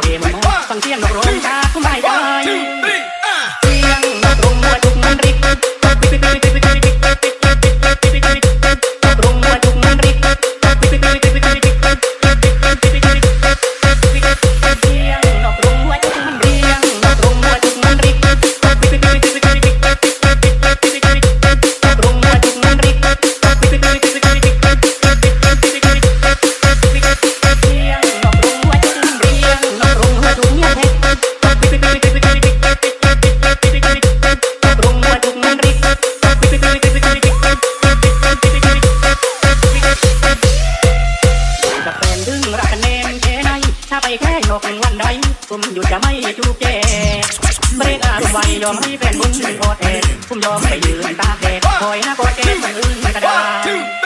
away. นกวันใดผมอยู่จะไม่จูเกเบรกอาไว้ยอมให้แฟนบุญโอดเอ็ดผมยอมไปยืนตาแดดคอยหน้ากอดแก้มันอื่นมันกระดา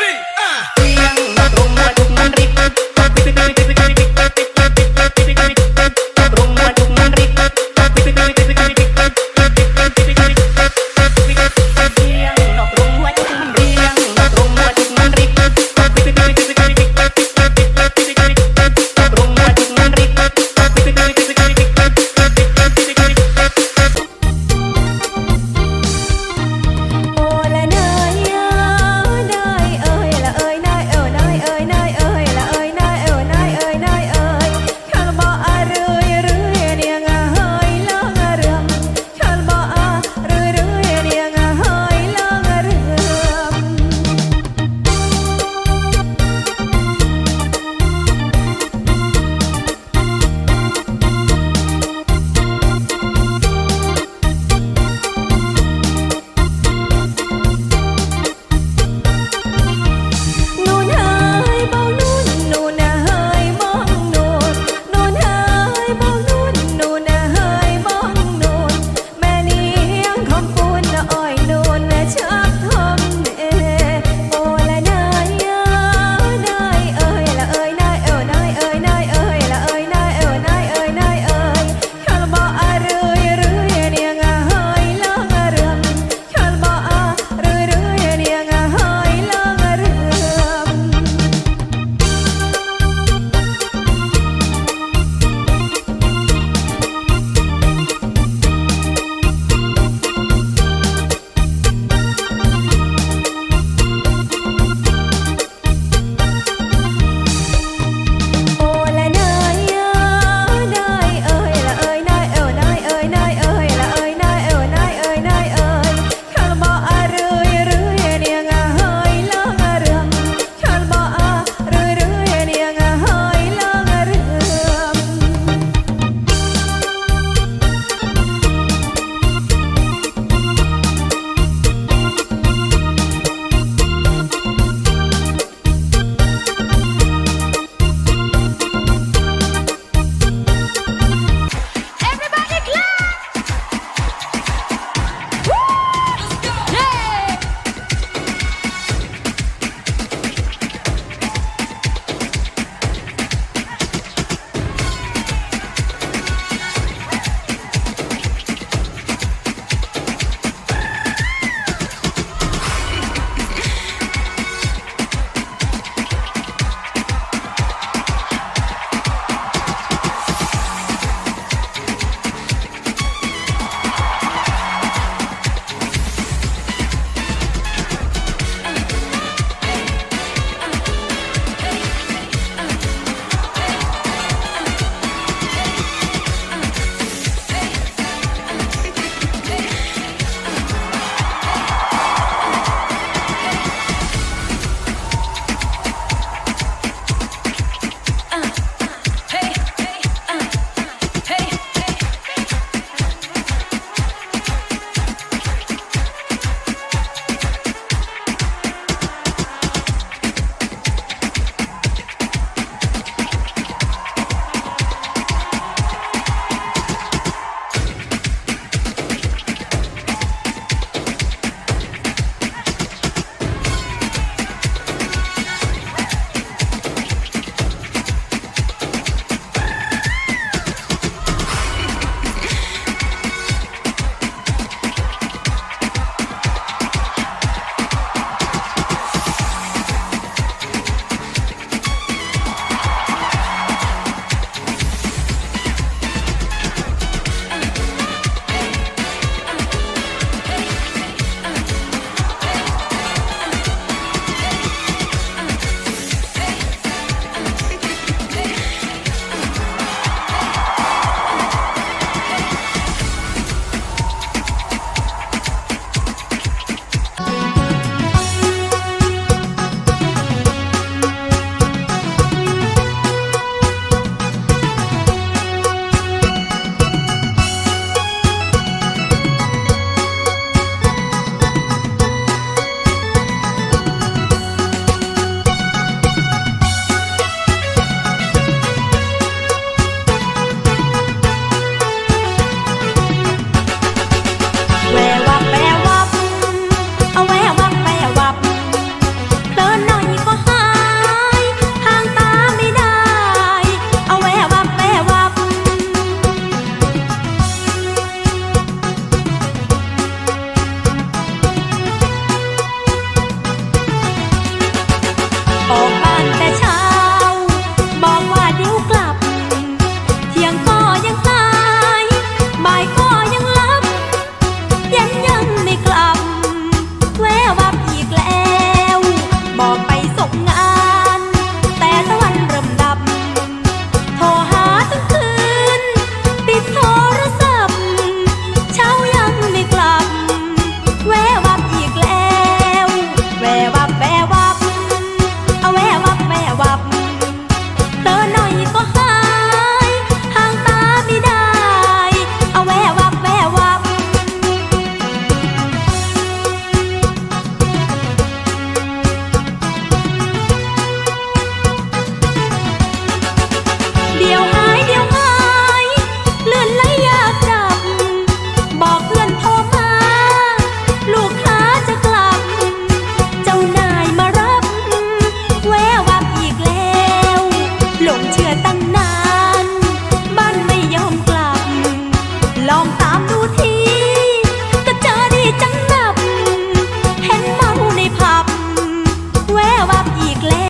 all